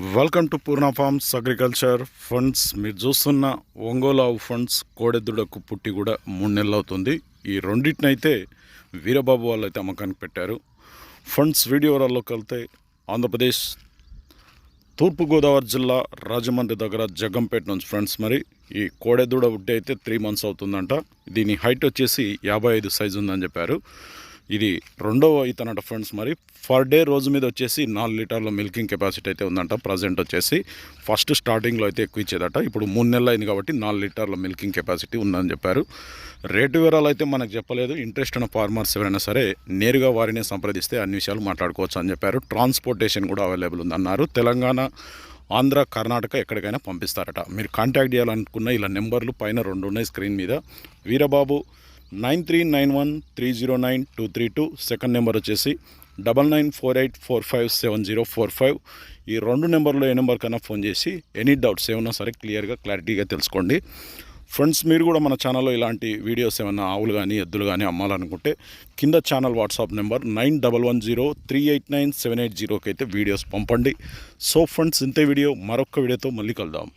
Welcome to Purna farms agriculture funds మీరు చూస్తున్న ఒంగోలు ఆవు ఫండ్స్ కోడెద్దుడకు పుట్టి కూడా మూడు నెలలు అవుతుంది. ఈ రెండింటినైతే వీరబాబు వాళ్ళు అయితే అమ్మకానికి పెట్టారు. ఫండ్స్ వీడియోలలోకి వెళ్తే ఆంధ్రప్రదేశ్ తూర్పుగోదావరి జిల్లా రాజమండ్రి దగ్గర జగ్గంపేట నుంచి ఫ్రెండ్స్ మరి. ఈ కోడెదూడ ఉడ్డి అయితే త్రీ మంత్స్ అవుతుందంట. దీని హైట్ వచ్చేసి యాభై ఐదు సైజు ఉందని చెప్పారు. ఇది రెండవ ఇతనట ఫ్రెండ్స్ మరి. ఫర్ డే రోజు మీద వచ్చేసి నాలుగు లీటర్ల మిల్కింగ్ కెపాసిటీ అయితే ఉందంట. ప్రజెంట్ వచ్చేసి ఫస్ట్ స్టార్టింగ్లో అయితే ఎక్కువ ఇచ్చేదట. ఇప్పుడు మూడు నెలలు అయింది కాబట్టి నాలుగు లీటర్ల మిల్కింగ్ కెపాసిటీ ఉందని చెప్పారు. రేటు వివరాలు అయితే మనకు చెప్పలేదు. ఇంట్రెస్ట్ ఉన్న ఫార్మర్స్ ఎవరైనా సరే నేరుగా వారిని సంప్రదిస్తే అన్ని విషయాలు మాట్లాడుకోవచ్చు అని చెప్పారు. ట్రాన్స్పోర్టేషన్ కూడా అవైలబుల్ ఉందన్నారు. తెలంగాణ ఆంధ్ర కర్ణాటక ఎక్కడికైనా పంపిస్తారట. మీరు కాంటాక్ట్ చేయాలనుకున్న ఇలా నెంబర్లు పైన రెండు ఉన్నాయి స్క్రీన్ మీద. Veerababu nine three nine one three zero nine two three two second number వచ్చేసి double nine four eight four five seven zero four five. ఈ రెండు నెంబర్లో ఏ నెంబర్ కన్నా ఫోన్ చేసి ఎనీ డౌట్స్ ఏమన్నా సరే క్లియర్గా క్లారిటీగా తెలుసుకోండి. ఫ్రెండ్స్ మీరు కూడా మన ఛానల్లో ఇలాంటి వీడియోస్ ఏమైనా ఆవులు కానీ ఎద్దులు కానీ అమ్మాలనుకుంటే కింద channel WhatsApp number nine double one zero three eight nine seven eight జీరోకి అయితే వీడియోస్ పంపండి. సో ఫ్రెండ్స్ ఇంతే వీడియో. మరొక వీడియోతో మళ్ళీ కలుద్దాం.